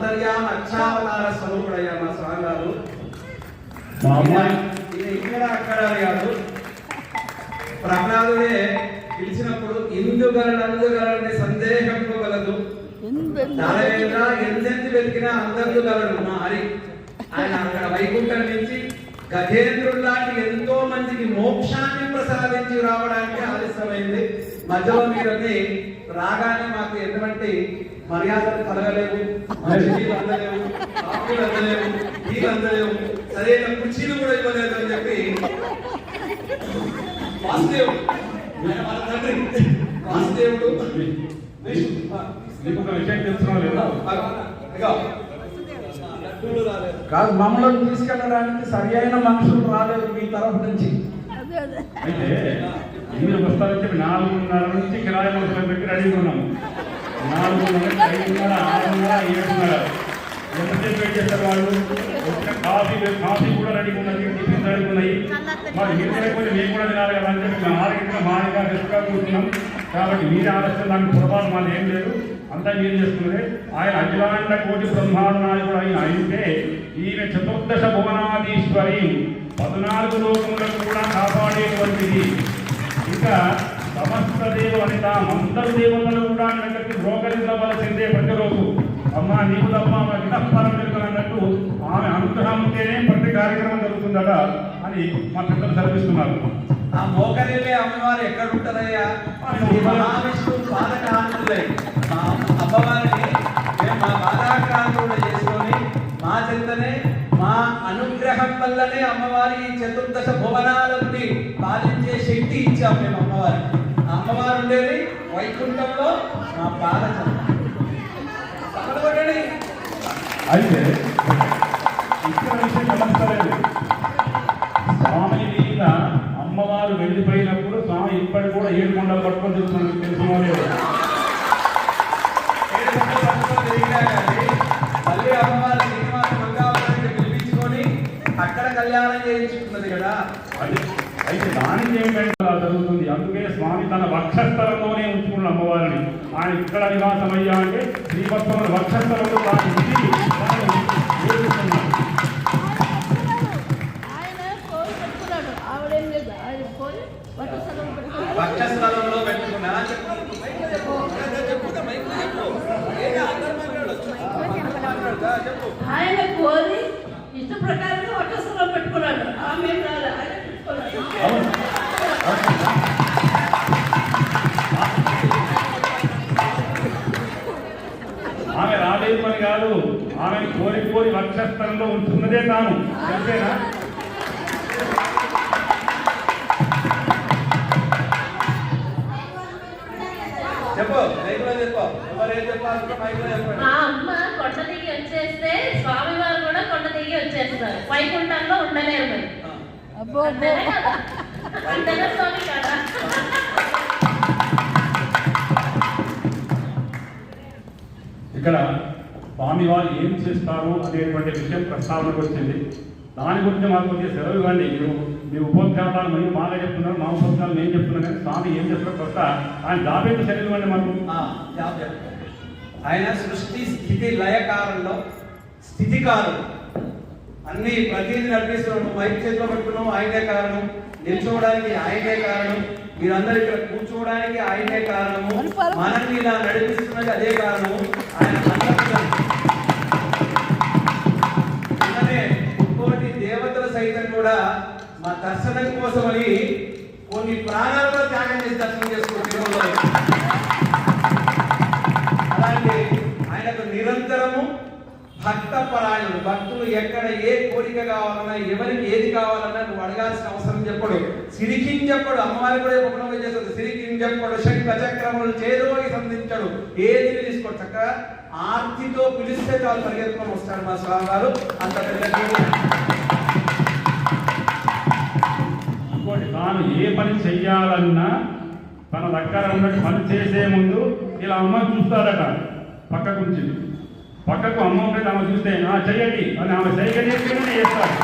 అంతర్యామ అక్షావతార స్వరూపుడయ్యా మా స్వామి గారు ఇక్కడ అక్కడ కాదు. ప్రహ్లాదుడే పిలిచినప్పుడు ఇందుగలడు అందుగలడని సందేహంలో గలదు నారాయణ ఎంతెంత వెతికినా అందరిలో గలడు మా హరి. ఆయన అక్కడ వైకుంఠం నుంచి గజేంద్రుడు లాంటి ఎంతో మందికి మోక్షాన్ని ప్రసాదించి రావడానికి ఆలస్యమైంది. మధ్యలో మీరన్నీ రాగానే మాకు ఎటువంటి మర్యాదలు కలగలేవు మంచినీళ్ళు అందలేవు కాఫీలు అందలేవు సరైన కుర్చీలు కూడా ఇవ్వలేదు అని చెప్పి వాసుదేవుడు తండ్రి విషయం తెలుసుకున్నా లేదా ఇగో, లడ్డూలు రాలేదు కాదు మమ్మల్ని తీసుకెళ్ళడానికి సరి అయిన మనుషులు రాలేదు మీ తరఫు నుంచి. అయితే మీరు వస్తారని చెప్పి నాలుగున్నర నుంచి కిరాయి మనుషులు పెట్టి రెడీగా ఉన్నాము. నాలుగున్నర ఐదున్నర ఆరున్నర ఏడున్నర. ఎంతసేపు వెయిట్ చేస్తారు వాళ్ళు వచ్చిన కాఫీ కాఫీ కూడా రెడీగా ఉన్నది టిఫిన్ రెడీగా ఉన్నాయి మరి మీరు తినకపోతే మేము కూడా తినాలి కదా అని చెప్పి మేము ఆరోగ్యంగా మాదిగా రెస్ట్గా కూర్చున్నాం కాబట్టి మీరు ఆలస్యం దానికి పొరపాటు మాది ఏం లేదు అంతా మీరు చేసుకున్నదే ఆయన అఖిలాండ కోటి బ్రహ్మాండ నాయకుడు అయిన అయితే ఈమె చతుర్దశ భువనాధీశ్వరి పద్నాలుగు లోకములను కూడా కాపాడేటువంటిది ఇంకా సమస్త దేవ వనిత అందరు దేవతలు కూడా దగ్గరికి రోగలించవలసిందే ప్రతిరోజు. అమ్మ నీకు తప్ప మా వినపరం అన్నట్టు ఆమె అనుగ్రహం ఉంటేనే ప్రతి కార్యక్రమం జరుగుతుందట అని మా పెద్దలు సరిపిస్తున్నారు ఆ మోకరిల్లే అమ్మవారు ఎక్కడ ఉంటదయ్యా మహావిష్ణు పాదకాంతులై. మా అమ్మవారిని మేము మా పాదకాంతులు చేసుకొని మా చెంతనే మా అనుగ్రహం వల్లనే అమ్మవారి చతుర్దశ భువనాల నుండి పాలించే శక్తి ఇచ్చాం మేము అమ్మవారికి. వైకుంఠంలో మా పాద చెంత చప్పట్లు కొట్టండి. అయితే ఇక్కడ విషయం గమనిస్తలేదు స్వామి మీద అమ్మవారు వెళ్ళిపోయినప్పుడు స్వామి ఇప్పటికి కూడా ఏడు కొండలు పట్టుకొని తెలుసు తెలుసుకోలేదు ఏడు గంటల పట్టుకొని తిరిగినా కానీ మళ్ళీ అమ్మవారి శ్రీనివాస పిలిపించుకొని అక్కడ కళ్యాణం చేయించుకున్నది కదా. అయితే దానికి ఏమిటంటే అలా జరుగుతుంది అందుకే స్వామి తన వక్షస్థలంలోనే ఉంచుకున్న అమ్మవారిని ఆయన ఇక్కడ నివాసం అయ్యా అంటే శ్రీవత్సముల వక్షస్థలంలో. ఆయన కోరి కోరి వక్షస్థలంలో ఉంటున్నదే తాను. తెలిసేనా చెప్పు మైక్లో చెప్పు. ఎవరేం చెప్పాలంటే మైక్లో చెప్పండి. మా అమ్మ కొండ దిగి వచ్చేస్తే స్వామివారు కూడా కొండ దిగి వచ్చేస్తారు వైకుంఠంలో ఉండలేరు మరి. ఆ. అబ్బో. అంతేనే స్వామి కదా ఇక్కడ స్వామివారు ఏం చేస్తారు అనేటువంటి విషయం ప్రస్తావనకు వచ్చింది. దాని గురించి మాకు కొద్దిగా సెలవు ఇవ్వండి. మీరు మీ ఉపోద్ఘాతాలు మేము బాగా చెప్తున్నారు మా ఉపోద్ఘాతాలు మేము చెప్తున్నాం కానీ స్వామి ఏం చెప్తారో కొత్త ఆయన జాబేది సెలవు ఇవ్వండి మాకు. ఆయన సృష్టి స్థితి లయకారంలో స్థితికారులు అన్ని ప్రతిదీ నడిపిస్తున్నాము మైక్ చేతిలో పెట్టుకున్నాము ఆయనే కారణం. నిల్చోవడానికి ఆయనే కారణం. మీరందరూ ఇక్కడ కూర్చోవడానికి ఆయనే కారణము మనల్ని ఇలా నడిపిస్తున్నది అదే కారణము ఆయన అందుకనే ఇంకోటి దేవతల సైతం కూడా మా దర్శనం కోసమని కొన్ని ప్రాణాలు కూడా త్యాగం చేసి దర్శనం చేసుకుంటున్నారు. భక్త భక్తులు ఎక్కడ ఏ కోరిక కావాలన్నా ఎవరికి ఏది కావాలన్నా నువ్వు అడగాల్సిన అవసరం చెప్పడు. సిరికిం చెప్పడు. అమ్మవారి కూడా ఉపయోగం చేస్తుంది సిరికిం చెప్పడు. శంఖ చక్రములు చేదోగి సంధించడు. ఏది తీసుకో చక్కగా ఆర్తితో పిలిస్తే చాలు పరిగెత్తుకొని వస్తాడు మా స్వామి గారు అంత పెద్ద తాను ఏ పని చెయ్యాలన్నా తన దగ్గర ఉన్నట్టు పని చేసే ముందు ఇలా అమ్మ చూస్తాడట పక్కకు నుంచి పక్కకు అమ్మ ఉంటే ఆమె చూస్తే ఆ చెయ్యండి అని ఆమె సైగ చేస్తేనే చేస్తాడు.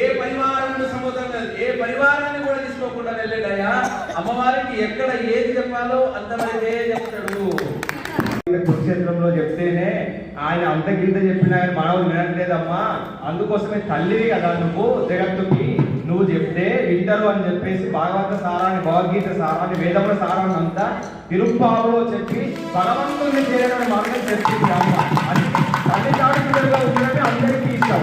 ఏ పరివారం సముద్రం లేదు ఏ పరివారాన్ని కూడా తీసుకోకుండా వెళ్ళాడయ్యా అమ్మవారికి ఎక్కడ ఏది చెప్పాలో అంతమంది చెప్తాడు. కురుక్షేత్రంలో చెప్తేనే ఆయన అంత గీత చెప్పినా కానీ మనవులు వినట్లేదమ్మా. అందుకోసమే తల్లివి కదా నువ్వు జగత్తుకి. నువ్వు చెప్తే వింటరు అని చెప్పేసి భాగవత సారాన్ని భగవద్గీత సారాన్ని వేదముల సారాన్ని అంతా తిరుప్పావులో చెప్పి భగవంతుని చేరడం మార్గం చెప్పింది అది తల్లి ఉండడమే అందరికీ ఇష్టం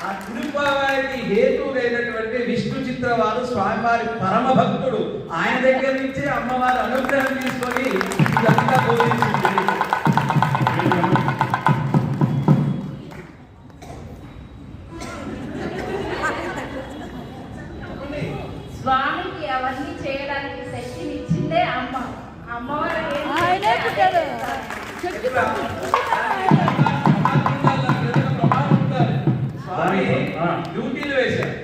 ఆ తిరుప్పావారికి హేతు లేనటువంటి విష్ణు చిత్రవారు స్వామివారి పరమ భక్తుడు ఆయన దగ్గర నుంచి అమ్మవారి అనుగ్రహం తీసుకొని ఇదంతా బోధించారు. అవన్నీ చేయడానికి శక్తిని ఇచ్చిందే అమ్మ. అమ్మవారు ఆయనే పుట్టాడు. డ్యూటీలు వేశారు.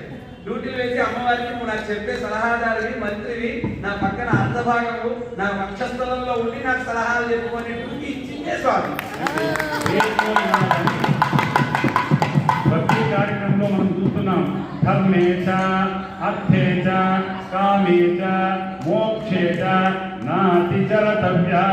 డ్యూటీలు వేసి అమ్మవారికి నాకు చెప్పే సలహాదారువి మంత్రివి నా పక్కన అర్ధభాగము నా వక్షస్థలంలో ఉండి నాకు సలహాలు చెప్పుకొని డ్యూటీ ఇచ్చిందే స్వామి. భక్తి కార్యక్రమంలో మనం చూస్తున్నాం ధర్మే చ అర్థే చ కామే చ నాతి చరతవ్యా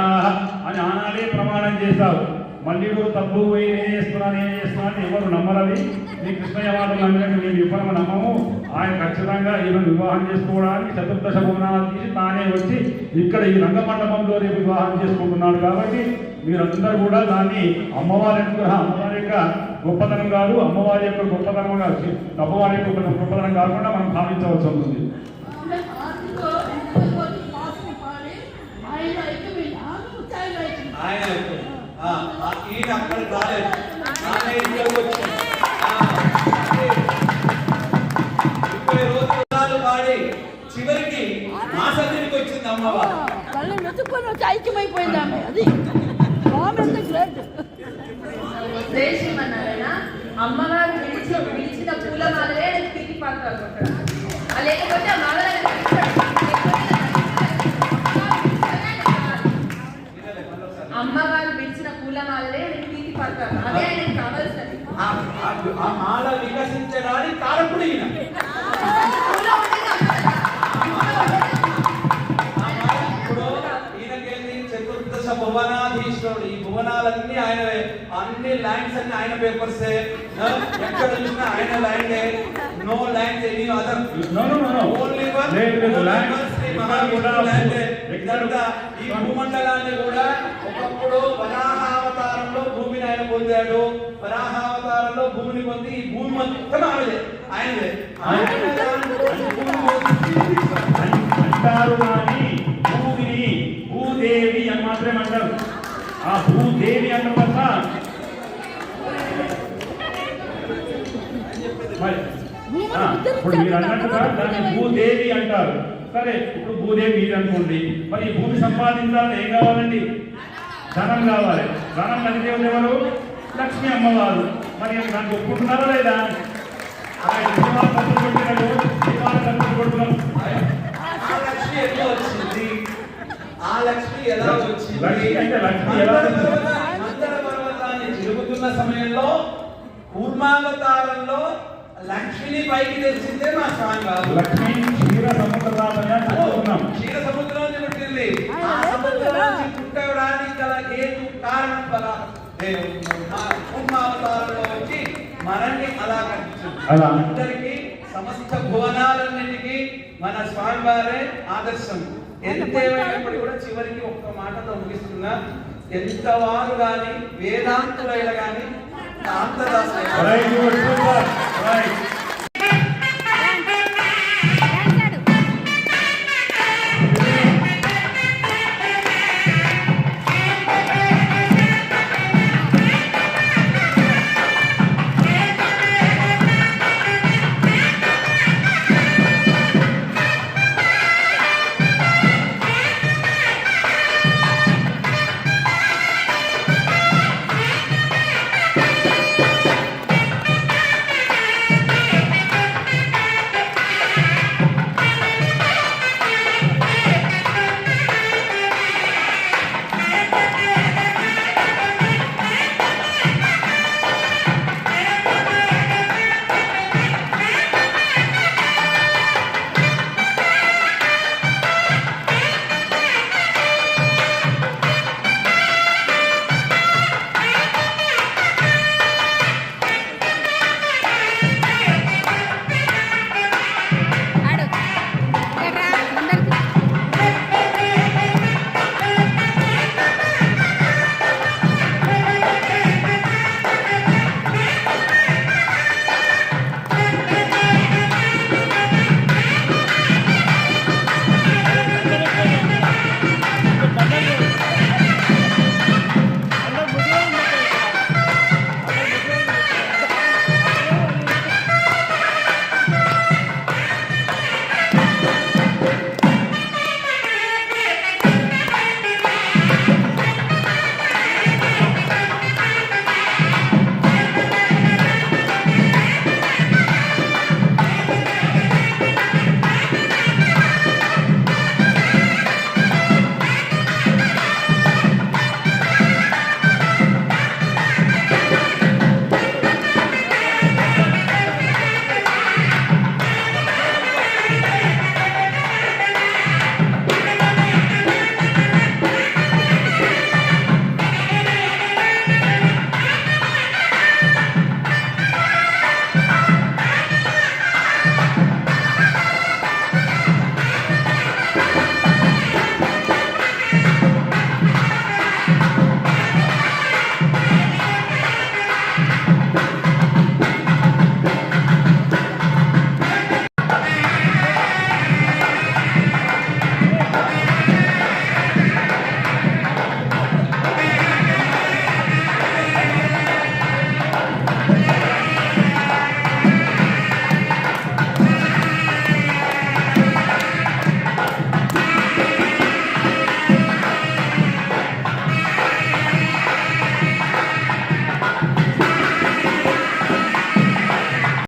అని ఆనాడే ప్రమాణం చేశావు. మళ్ళీ కూడా తప్పు పోయి ఏం చేస్తున్నాను ఏం చేస్తున్నాను ఎవరు నమ్మరవి? నీ కృష్ణయ్య మాటలు నమ్మినట్టు మేము ఇవ్వడం నమ్మము. ఆయన ఖచ్చితంగా ఈమెను వివాహం చేసుకోవడానికి చతుర్దశ భవనాలు తీసి తానే వచ్చి ఇక్కడ ఈ రంగ మండపంలో రేపు వివాహం చేసుకుంటున్నాడు కాబట్టి మీరందరూ కూడా దాన్ని అమ్మవారి అనుగ్రహ అమ్మవారి యొక్క గొప్పతనం కాదు అమ్మవారి యొక్క గొప్పతనం కాదు. అమ్మవారి యొక్క గొప్పతనం కాకుండా మనం భావించవలసి ఉంటుంది అంటే ఆర్తితో ఎంతో పాటలు పాడి ఆయన అయితే విన్నాను ముత్తాయిలు అయితే ఆయన ఆ, ఆ, ఈయన అక్కడ రాలేదు ఆమె ఇక్కడికి వచ్చింది ఆ, అంటే ముప్పై రోజులు పాడి చివరికి మా సన్నిధికి వచ్చింది అమ్మవారు వెతుక్కొని వచ్చి ఐక్యమైపోయింది ఆమె. అది స్వామి ఎంత గ్రేట్. ఉద్దేశం అన్నారైనా అమ్మవారు విడిచిన పూల మాలలే. ఆ లేకపోతే మాల ల్యాండ్స్ అన్ని ఆయన పేపర్సే ఎక్కడ చూసినా ఆయన ల్యాండే no land any other No, no, no, no. Only one ల్యాండే. ఇదంతా ఈ భూమండలాన్ని కూడా ఒకప్పుడు వరాహావతారంలో భూమిని ఆయన పొందాడు వరాహావతారంలో భూమిని పొంది ఈ భూమి మొత్తం ఆయనదే ఆయనదే ఆయన భూమి ఇప్పుడు మీరు అన్నట్టుగా దాన్ని భూదేవి అంటారు. సరే ఇప్పుడు భూదేవి మీరు అనుకోండి మరి ఈ భూమి సంపాదించాలని ఏం కావాలండి? ధనం కావాలి. ధనం కలిగేది ఎవరు? లక్ష్మీ అమ్మవారు. మరి దానికి ఒప్పుకుంటున్నారా లేదా? ఆ లక్ష్మి ఎలా వచ్చింది? మందర పర్వతాన్ని తిరుగుతున్న సమయంలో కూర్మావతారంలో లక్ష్మిని పైకి తెచ్చిందే మా స్వామి బాబు. లక్ష్మీ క్షీర సముద్రాలని చెప్పుకున్నాం క్షీర సముద్రం నుంచి పుట్టింది. ఆ సముద్రం నుంచి పుట్టడానికి గల హేతు కారణం గల కూర్మావతారంలో వచ్చి మనల్ని అలా అలా. అందరికీ సమస్త భువనాలన్నిటికీ మన స్వామివారే ఆదర్శం. ఎంత ఏమైనప్పటికీ కూడా చివరికి ఒక్క మాటతో ముగిస్తున్నా ఎంత వారు కానీ వేదాంతులైన కానీ right.